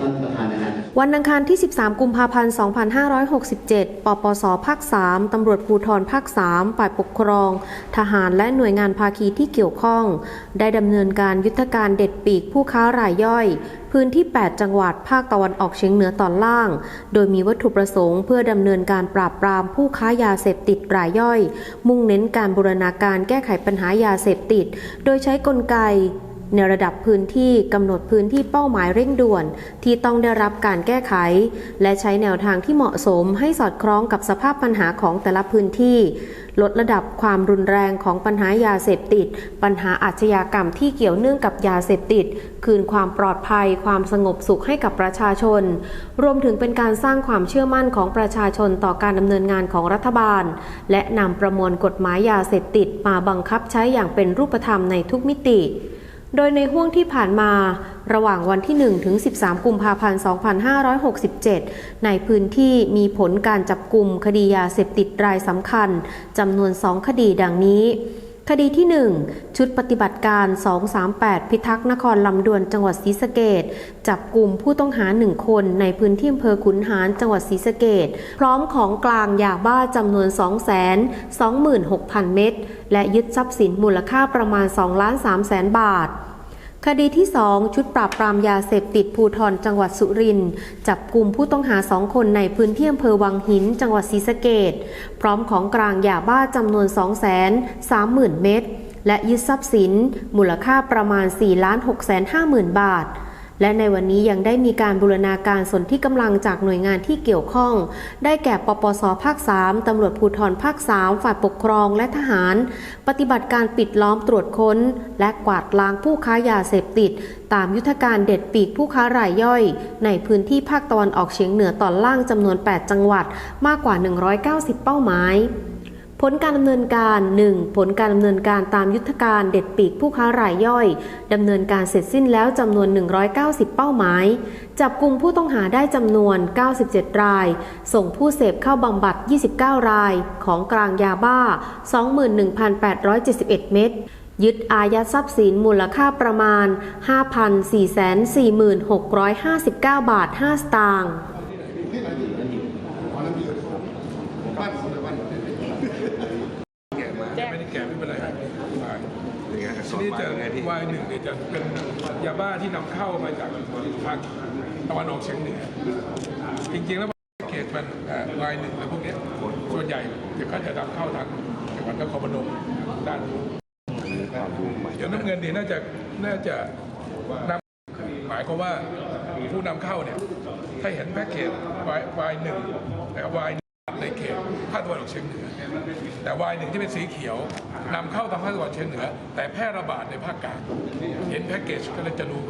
ท่านประธานนะครับวันอังคารที่ 13 กุมภาพันธ์ 2567 ปปส ภาค 3 ตำรวจภูธรภาค 3 ฝ่ายปกครอง ทหารและหน่วยงานภาคีที่เกี่ยวข้อง ได้ดำเนินการยุทธการเด็ดปีกผู้ค้ารายย่อย พื้นที่ 8 จังหวัดภาคตะวันออกเฉียงเหนือตอนล่าง โดยมีวัตถุประสงค์เพื่อดำเนินการปราบปรามผู้ค้ายาเสพติดรายย่อย มุ่งเน้นการบูรณาการแก้ไขปัญหายาเสพติด โดยใช้กลไก ในระดับพื้นที่กำหนดพื้นที่เป้าหมายเร่งด่วน ที่ต้องได้รับการแก้ไข และใช้แนวทางที่เหมาะสมให้สอดคล้องกับสภาพปัญหาของแต่ละพื้นที่ ลดระดับความรุนแรงของปัญหายาเสพติด ปัญหาอาชญากรรมที่เกี่ยวเนื่องกับยาเสพติด คืนความปลอดภัย ความสงบสุขให้กับประชาชน รวมถึงเป็นการสร้างความเชื่อมั่นของประชาชนต่อการดำเนินงานของรัฐบาล และนำประมวลกฎหมายยาเสพติดมาบังคับใช้อย่างเป็นรูปธรรมในทุกมิติ โดยในห่วงที่ผ่านมาระหว่างวันที่ 1 ถึง 13 กุมภาพันธ์ 2567 ในพื้นที่มีผลการจับกลุ่มคดียาเสพติดรายสำคัญจำนวน 2 คดีดังนี้ คดีที่ 1 ชุดปฏิบัติการ 238 พิทักษ์นครลำดวนจังหวัดศรีสะเกดจับกลุ่มผู้ต้องหาหนึ่งคนในพื้นที่อำเภอขุนหารจังหวัดศรีสะเกดพร้อมของกลางยาบ้าจำนวน 226,000 เม็ดและยึดทรัพย์สินมูลค่าประมาณ2ล้าน3แสนบาท คดีที่ 2 ชุดปราบปรามยาเสพติดภูทรจังหวัดสุรินทร์จับกลุ่มผู้ต้องหาสองคนในพื้นที่อำเภอวังหิน จังหวัดศรีสะเกดพร้อมของกลางยาบ้าจำนวน 2 3 0 0 0 0 เม็ดและยึดทรัพย์สิน มูลค่าประมาณ 4 6 5 0 0 0 0 บาท และในวันนี้ยังได้มีการบูรณาการสนที่กำลังจากหน่วยงานที่เกี่ยวข้อง ได้แก่ปปสภาค 3ตำรวจภูธรภาค 3 ฝ่ายปกครองและทหาร ปฏิบัติการปิดล้อมตรวจค้น และกวาดล้างผู้ค้ายาเสพติด ตามยุทธการเด็ดปีกผู้ค้ารายย่อย ในพื้นที่ภาคตะวันออกเฉียงเหนือตอนล่างจำนวน 8 จังหวัดมากกว่า 190 เป้าหมาย ผลการดำเนินการ 1. ผลการดำเนินการตามยุทธการเด็ดปีกผู้ค้ารายย่อยดำเนินการเสร็จสิ้นแล้วจำนวน 190 เป้าหมาย จับกลุ่มผู้ต้องหาได้จำนวน 97 ราย ส่งผู้เสพเข้าบำบัด 29 ราย ของกลางยาบ้า 21,871 เม็ดยึดอายัดทรัพย์สินมูลค่าประมาณ 5,446,59 บาท 5 สตางค์ แกะมาไม่ได้ แกะไม่เป็นไรอ่ายังไงสทีอนนี้ว่าจะยังไงพี่วายหนึ่งเนี่ยจะเป็นยาบ้าที่นำเข้ามาจากทางตะวันออกเฉียงเหนือจริงๆแล้วเขตมันเอ่อวายหนึ่งและพวกเนี้ยส่วนใหญ่จะก็จะนำเข้าทางจังหวัดนครพนมด้านนู้นเดี๋ยวน้ำเงินนี่น่าจะน่าจะนำหมายความว่าผู้นำเข้าเนี่ยถ้าเห็นแพ็กเกจวายวายหนึ่งแต่วาย ในเขตภาคตะวันออกเฉียงเหนือ แต่วายหนึ่งที่เป็นสีเขียวนำเข้าทางภาคตะวันเฉียงเหนือ แต่แพร่ระบาดในภาคกลางเห็นแพ็กเกจก็เลยจะรู้ครับ